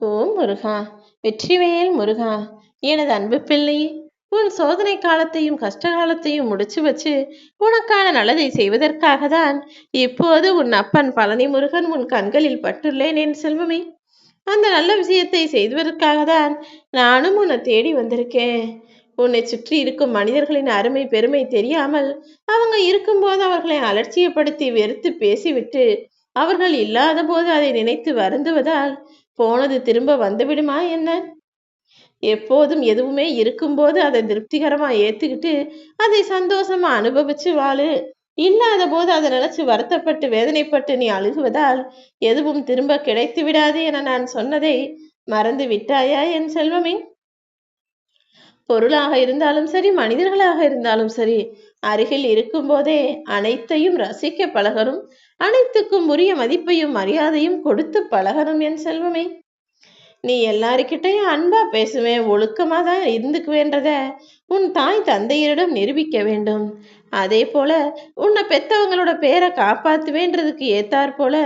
ஓ முருகா வெற்றிவேல் முருகா எனது அன்பு பிள்ளை உன் சோதனை காலத்தையும் கஷ்ட காலத்தையும் முடிச்சு வச்சு உனக்கான நல்லதை செய்வதற்காக தான் இப்போது உன் அப்பன் பழனி முருகன் உன் கண்களில் பட்டுள்ளேன் என் செல்வமே. அந்த நல்ல விஷயத்தை செய்வதற்காக தான் நானும் உன்னை தேடி வந்திருக்கேன். உன்னை சுற்றி இருக்கும் மனிதர்களின் அருமை பெருமை தெரியாமல் அவங்க இருக்கும்போது அவர்களை அலட்சியப்படுத்தி வெறுத்து பேசிவிட்டு அவர்கள் இல்லாத போது அதை நினைத்து வருந்துவதால் போனது திரும்ப வந்துவிடுமா என்ன? எப்போதும் எதுவுமே இருக்கும்போது அதை திருப்திகரமா ஏத்துக்கிட்டு அதை சந்தோஷமா அனுபவிச்சு வாழு. இல்லாத போது அதை நினைச்சு வருத்தப்பட்டு வேதனைப்பட்டு நீ அழுகுவதால் எதுவும் திரும்ப கிடைத்து விடாது என நான் சொன்னதை மறந்து விட்டாயா என் செல்வமே? பொருளாக இருந்தாலும் சரி மனிதர்களாக இருந்தாலும் சரி அருகில் இருக்கும்போதே அனைத்தையும் ரசிக்க பழகரும் அனைத்துக்கும் உரிய மதிப்பையும் மரியாதையும் கொடுத்து பழகணும் என் செல்வமே. நீ எல்லாருக்கிட்டையும் அன்பா பேசுவேன் ஒழுக்கமா தான் இருந்துக்குவேன்றத உன் தாய் தந்தையரிடம் நிரூபிக்க வேண்டும். அதே போல உன்னை பெத்தவங்களோட பேரை காப்பாத்துவேன்றதுக்கு ஏத்தாற் போல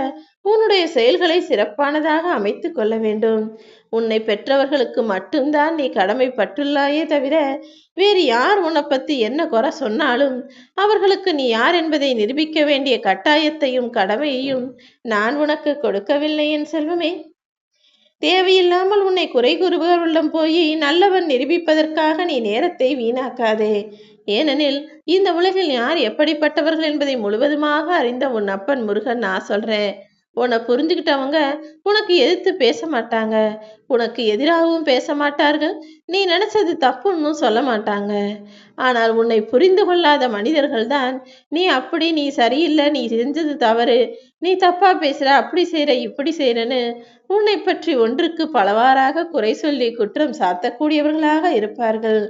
உன்னுடைய செயல்களை சிறப்பானதாக அமைத்து கொள்ள வேண்டும். உன்னை பெற்றவர்களுக்கு மட்டும்தான் நீ கடமைப்பட்டுள்ளாயே தவிர வேறு யார் உன்னை பத்தி என்ன குறை சொன்னாலும் அவர்களுக்கு நீ யார் என்பதை நிரூபிக்க வேண்டிய கட்டாயத்தையும் கடமையையும் நான் உனக்கு கொடுக்கவில்லை என் செல்வமே. தேவையில்லாமல் உன்னை குறை கூறுபவர்களிடம் போய் நல்லவன் நிரூபிப்பதற்காக நீ நேரத்தை வீணாக்காதே. ஏனெனில் இந்த உலகில் யார் எப்படிப்பட்டவர்கள் என்பதை முழுவதுமாக அறிந்த உன் அப்பன் முருகன் நான் சொல்றேன். உன்னை புரிஞ்சுக்கிட்டவங்க உனக்கு எதிர்த்து பேச மாட்டாங்க. உனக்கு எதிராகவும் பேச மாட்டார்கள். நீ நினைச்சது தப்புன்னு சொல்ல மாட்டாங்க. ஆனால் உன்னை புரிந்து கொள்ளாத மனிதர்கள் தான். நீ அப்படி நீ சரியில்லை நீ செஞ்சது தவறு. நீ தப்பா பேசுற அப்படி செய்யற இப்படி செய்யறன்னு உன்னை பற்றி ஒன்றுக்கு பலவாறாக குறை சொல்லி குற்றம் சாத்தக்கூடியவர்களாக இருப்பார்கள்.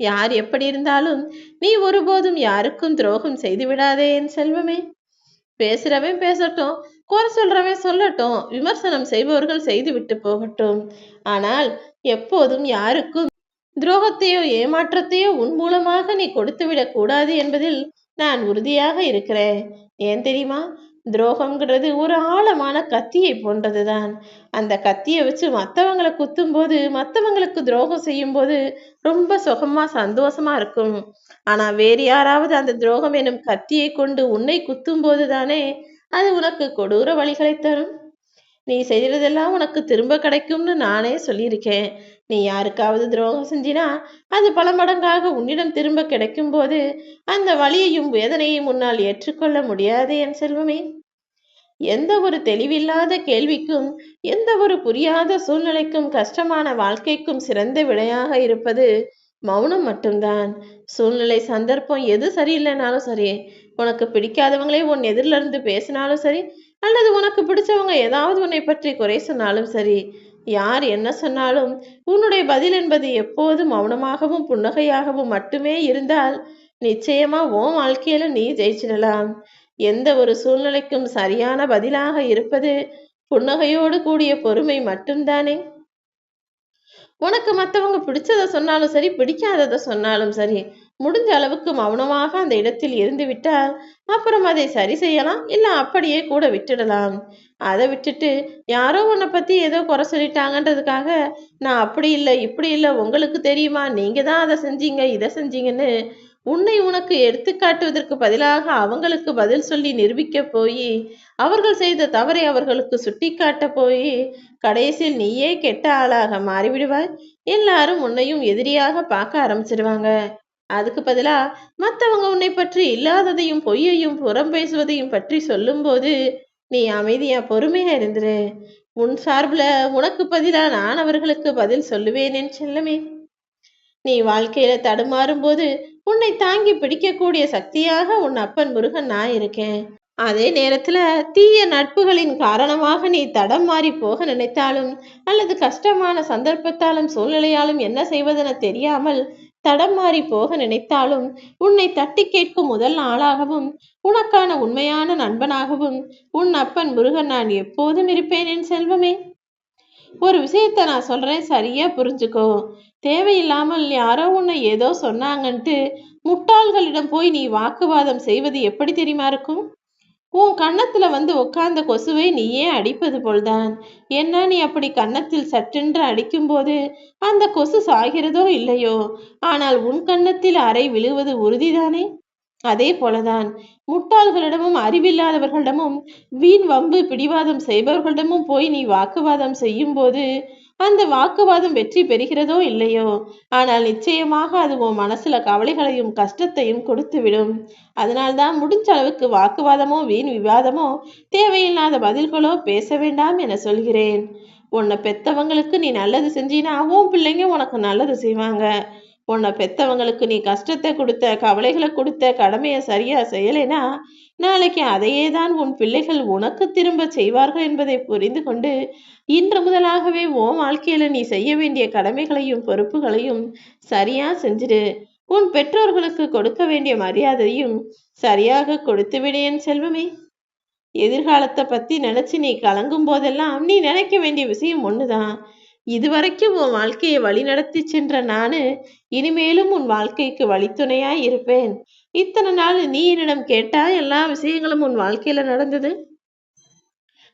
யார் எப்படி இருந்தாலும் நீ ஒருபோதும் யாருக்கும் துரோகம் செய்து விடாதே என் செல்வமே. பேசுறவன் பேசட்டும் குறை சொல்றவன் சொல்லட்டும் விமர்சனம் செய்பவர்கள் செய்து விட்டு போகட்டும். ஆனால் எப்போதும் யாருக்கும் துரோகத்தையோ ஏமாற்றத்தையோ உன் மூலமாக நீ கொடுத்துவிடக் கூடாது என்பதில் நான் உறுதியாக இருக்கிறேன். ஏன் தெரியுமா? துரோகம்ங்கிறது ஒரு ஆழமான கத்தியை போன்றதுதான். அந்த கத்தியை வச்சு மற்றவங்களை குத்தும் போது மற்றவங்களுக்கு துரோகம் செய்யும் போது ரொம்ப சுகமா சந்தோஷமா இருக்கும். ஆனா வேறு யாராவது அந்த துரோகம் எனும் கத்தியை கொண்டு உன்னை குத்தும் போது தானே அது உனக்கு கொடூர வழிகளை தரும்? நீ செய்யறதெல்லாம் உனக்கு திரும்ப கிடைக்கும்னு நானே சொல்லியிருக்கேன். நீ யாருக்காவது துரோகம் செஞ்சினா அது பல மடங்காக உன்னிடம் திரும்ப கிடைக்கும் போது அந்த வழியையும் வேதனையும் உன்னால் ஏற்றுக்கொள்ள முடியாது என் செல்வமே. எந்த ஒரு தெளிவில்லாத கேள்விக்கும் எந்த ஒரு புரியாத சூழ்நிலைக்கும் கஷ்டமான வாழ்க்கைக்கும் சிறந்த விடையாக இருப்பது மௌனம் மட்டும்தான். சூழ்நிலை சந்தர்ப்பம் எது சரியில்லைனாலும் சரி உனக்கு பிடிக்காதவங்களே உன் எதிரிலிருந்து பேசினாலும் சரி அல்லது உனக்கு பிடிச்சவங்க ஏதாவது உன்னை பற்றி குறை சொன்னாலும் சரி யார் என்ன சொன்னாலும் உன்னுடைய பதில் என்பது எப்போதும் மௌனமாகவும் புன்னகையாகவும் மட்டுமே இருந்தால் நிச்சயமா உன் வாழ்க்கையில நீ ஜெயிச்சிடலாம். எந்த ஒரு சூழ்நிலைக்கும் சரியான பதிலாக இருப்பது புன்னகையோடு கூடிய பொறுமை மட்டும்தானே. உனக்கு மற்றவங்க பிடிச்சதை சொன்னாலும் சரி பிடிக்காததை சொன்னாலும் சரி முடிஞ்ச அளவுக்கு மௌனமாக அந்த இடத்தில் இருந்து விட்டால் அப்புறம் அதை சரி செய்யலாம் இல்லை அப்படியே கூட விட்டுடலாம். அதை விட்டுட்டு யாரோ உன்னை பற்றி ஏதோ குறை சொல்லிட்டாங்கன்றதுக்காக நான் அப்படி இல்லை இப்படி இல்லை உங்களுக்கு தெரியுமா? நீங்கள் தான் அதை செஞ்சீங்க இதை செஞ்சீங்கன்னு உன்னை உனக்கு எடுத்துக்காட்டுவதற்கு பதிலாக அவங்களுக்கு பதில் சொல்லி நிரூபிக்க போய் அவர்கள் செய்த தவறை அவர்களுக்கு சுட்டிக்காட்ட போய் கடைசியில் நீயே கெட்ட ஆளாக மாறிவிடுவாய். எல்லாரும் உன்னையும் எதிரியாக பார்க்க ஆரம்பிச்சிடுவாங்க. அதுக்கு பதிலா மற்றவங்க உன்னை பற்றி இல்லாததையும் பொய்யையும் புறம் பேசுவதையும் பற்றி சொல்லும்போது நீ அமைதியா பொறுமையா இருந்துரு. உன் சார்பில் உனக்கு பதிலா நான் அவர்களுக்கு பதில் சொல்லுவேன் செல்லமே. நீ வாழ்க்கையில தடுமாறும் போது உன்னை தாங்கி பிடிக்கக்கூடிய சக்தியாக உன் அப்பன் முருகன் நான் இருக்கேன். அதே நேரத்துல தீய நட்புகளின் காரணமாக நீ தடம் மாறி போக நினைத்தாலும் அல்லது கஷ்டமான சந்தர்ப்பத்தாலும் சூழ்நிலையாலும் என்ன செய்வதென தெரியாமல் தடம் மாறி போக நினைத்தாலும் உன்னை தட்டி கேட்கும் முதல் ஆளாகவும் உனக்கான உண்மையான நண்பனாகவும் உன் அப்பன் முருகன் நான் எப்போதும் இருப்பேன் என் செல்வமே. ஒரு விஷயத்த நான் சொல்றேன் சரியா புரிஞ்சுக்கோ. தேவையில்லாமல் யாரோ உன்னை ஏதோ சொன்னாங்கன்ட்டு முட்டாள்களிடம் போய் நீ வாக்குவாதம் செய்வது எப்படி தெரியுமா இருக்கும்? உன் கன்னத்துல வந்து உட்கார்ந்த கொசுவை நீயே அடிப்பது போல்தான். என்ன நீ அப்படி கன்னத்தில் சற்றென்று அடிக்கும்போது அந்த கொசு சாகிறதோ இல்லையோ? ஆனால் உன் கன்னத்தில் அறை விழுவது உறுதிதானே? அதே போலதான். முட்டாள்களிடமும் அறிவில்லாதவர்களிடமும் வீண் வம்பு பிடிவாதம் செய்பவர்களிடமும் போய் நீ வாக்குவாதம் செய்யும் போது அந்த வாக்குவாதம் வெற்றி பெறுகிறதோ இல்லையோ? ஆனால் நிச்சயமாக அது உன் மனசுல கவலைகளையும் கஷ்டத்தையும் கொடுத்துவிடும். அதனால்தான் முடிஞ்ச அளவுக்கு வாக்குவாதமோ வீண் விவாதமோ தேவையில்லாத பதில்களோ பேச வேண்டாம் என சொல்கிறேன். உன்னை பெத்தவங்களுக்கு நீ நல்லது செஞ்சினா உன் பிள்ளைங்க உனக்கு நல்லது செய்வாங்க. உன்னை பெத்தவங்களுக்கு நீ கஷ்டத்தை கொடுத்த கவலைகளை கொடுத்த கடமையை சரியா செய்யலைனா நாளைக்கு அதையே தான் உன் பிள்ளைகள் உனக்கு திரும்ப செய்வார்கள் என்பதை புரிந்து கொண்டு இன்று முதலாகவே உன் வாழ்க்கையில நீ செய்ய வேண்டிய கடமைகளையும் பொறுப்புகளையும் சரியா செஞ்சிடு. உன் பெற்றோர்களுக்கு கொடுக்க வேண்டிய மரியாதையும் சரியாக கொடுத்து விடேன் என் செல்வமே. எதிர்காலத்தை பத்தி நினைச்சு நீ கலங்கும் போதெல்லாம் நீ நினைக்க வேண்டிய விஷயம் ஒண்ணுதான். இதுவரைக்கும் உன் வாழ்க்கையை வழிநடத்தி சென்ற நானு இனிமேலும் உன் வாழ்க்கைக்கு வழித்துணையாய் இருப்பேன். இத்தனை நாள் நீ என்னிடம் கேட்டா எல்லா விஷயங்களும் உன் வாழ்க்கையில நடந்தது?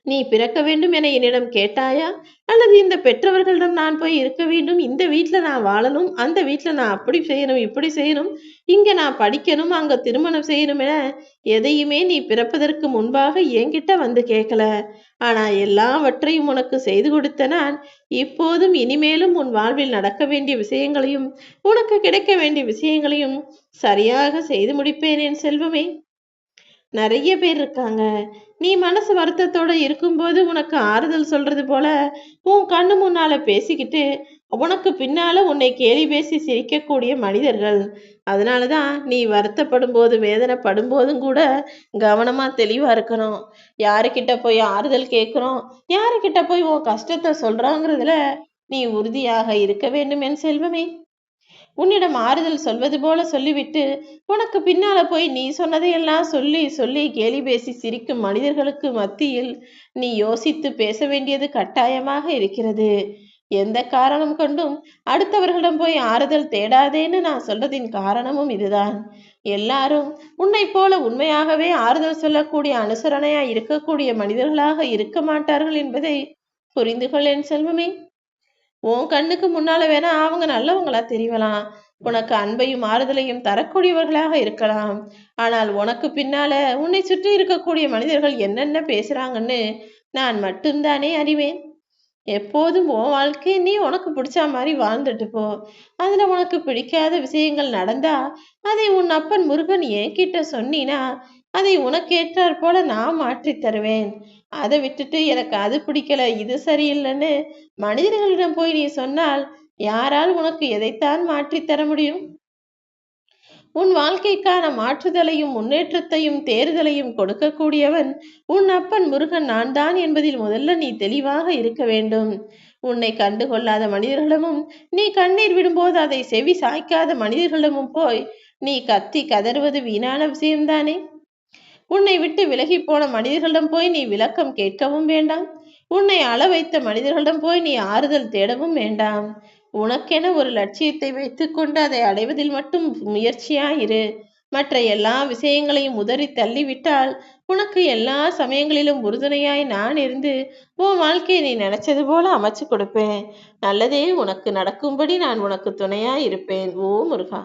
நீ பிறக்க வேண்டும் என என்னிடம் கேட்டாயா? அல்லது இந்த பெற்றவர்களிடம் நான் போய் இருக்க வேண்டும்? இந்த வீட்டில் நான் வாழணும் அந்த வீட்டில் நான் அப்படி செய்யணும் இப்படி செய்யணும் இங்கே நான் படிக்கணும் அங்கே திருமணம் செய்யணும் என எதையுமே நீ பிறப்பதற்கு முன்பாக என்கிட்ட வந்து கேட்கல. ஆனால் எல்லாவற்றையும் உனக்கு செய்து கொடுத்த நான் இப்போதும் இனிமேலும் உன் வாழ்வில் நடக்க வேண்டிய விஷயங்களையும் உனக்கு கிடைக்க வேண்டிய விஷயங்களையும் சரியாக செய்து முடிப்பேன் என் செல்வமே. நிறைய பேர் இருக்காங்க. நீ மனசு வருத்தத்தோட இருக்கும்போது உனக்கு ஆறுதல் சொல்றது போல உன் கண்ணு முன்னால பேசிக்கிட்டு உனக்கு பின்னால உன்னை கேலி பேசி சிரிக்கக்கூடிய மனிதர்கள். அதனாலதான் நீ வருத்தப்படும் போது வேதனைப்படும் போதும் கூட கவனமா தெளிவா இருக்கணும். யாருக்கிட்ட போய் ஆறுதல் கேட்கிறோம் யாருக்கிட்ட போய் உன் கஷ்டத்தை சொல்றாங்கிறதுல நீ உறுதியாக இருக்க வேண்டும் என் செல்வமே. உன்னிடம் ஆறுதல் சொல்வது போல சொல்லிவிட்டு உனக்கு பின்னால போய் நீ சொன்னதையெல்லாம் சொல்லி சொல்லி கேலி பேசி சிரிக்கும் மனிதர்களுக்கு மத்தியில் நீ யோசித்து பேச வேண்டியது கட்டாயமாக இருக்கிறது. எந்த காரணம் கொண்டும் அடுத்தவர்களிடம் போய் ஆறுதல் தேடாதேன்னு நான் சொல்றதின் காரணமும் இதுதான். எல்லாரும் உன்னை போல உண்மையாகவே ஆறுதல் சொல்லக்கூடிய அனுசரணையா இருக்கக்கூடிய மனிதர்களாக இருக்க மாட்டார்கள் என்பதை புரிந்து கொள் என் செல்வமே. உன் கண்ணுக்கு முன்னால வேணா அவங்க நல்லவங்களா தெரியலாம். உனக்கு அன்பையும் ஆறுதலையும் தரக்கூடியவர்களாக இருக்கலாம். ஆனால் உனக்கு பின்னால உன்னை சுற்றி இருக்கக்கூடிய மனிதர்கள் என்னென்ன பேசுறாங்கன்னு நான் மட்டும்தானே அறிவேன். எப்போதும் உன் வாழ்க்கையை நீ உனக்கு பிடிச்ச மாதிரி வாழ்ந்துட்டு போ. அதுல உனக்கு பிடிக்காத விஷயங்கள் நடந்தா அதை உன் அப்பன் முருகன் என்கிட்ட சொன்னினா அதை உனக்கு ஏற்றாற் போல நான் மாற்றி தருவேன். அதை விட்டுட்டு எனக்கு அது பிடிக்கல இது சரியில்லைன்னு மனிதர்களிடம் போய் நீ சொன்னால் யாரால் உனக்கு எதைத்தான் மாற்றி தர முடியும்? உன் வாழ்க்கைக்கான மாற்றுதலையும் முன்னேற்றத்தையும் தேர்தலையும் கொடுக்கக்கூடியவன் உன் அப்பன் முருகன் நான் தான் என்பதில் முதல்ல நீ தெளிவாக இருக்க வேண்டும். உன்னை கண்டுகொள்ளாத மனிதர்களிடமும் நீ கண்ணீர் விடும்போது அதை செவி சாய்க்காத மனிதர்களிடமும் போய் நீ கத்தி கதறுவது வீணான விஷயம்தானே? உன்னை விட்டு விலகி போன மனிதர்களிடம் போய் நீ விளக்கம் கேட்கவும் வேண்டாம். உன்னை அள வைத்த மனிதர்களிடம் போய் நீ ஆறுதல் தேடவும் வேண்டாம். உனக்கென ஒரு லட்சியத்தை வைத்துக்கொண்டு அதை அடைவதில் மட்டும் முயற்சியாயிரு. மற்ற எல்லா விஷயங்களையும் உதறி தள்ளிவிட்டால் உனக்கு எல்லா சமயங்களிலும் உறுதுணையாய் நான் இருந்து உன் வாழ்க்கையை நீ நினைச்சது போல அமைச்சு கொடுப்பேன். நல்லதே உனக்கு நடக்கும்படி நான் உனக்கு துணையாய் இருப்பேன். ஓ முருகா.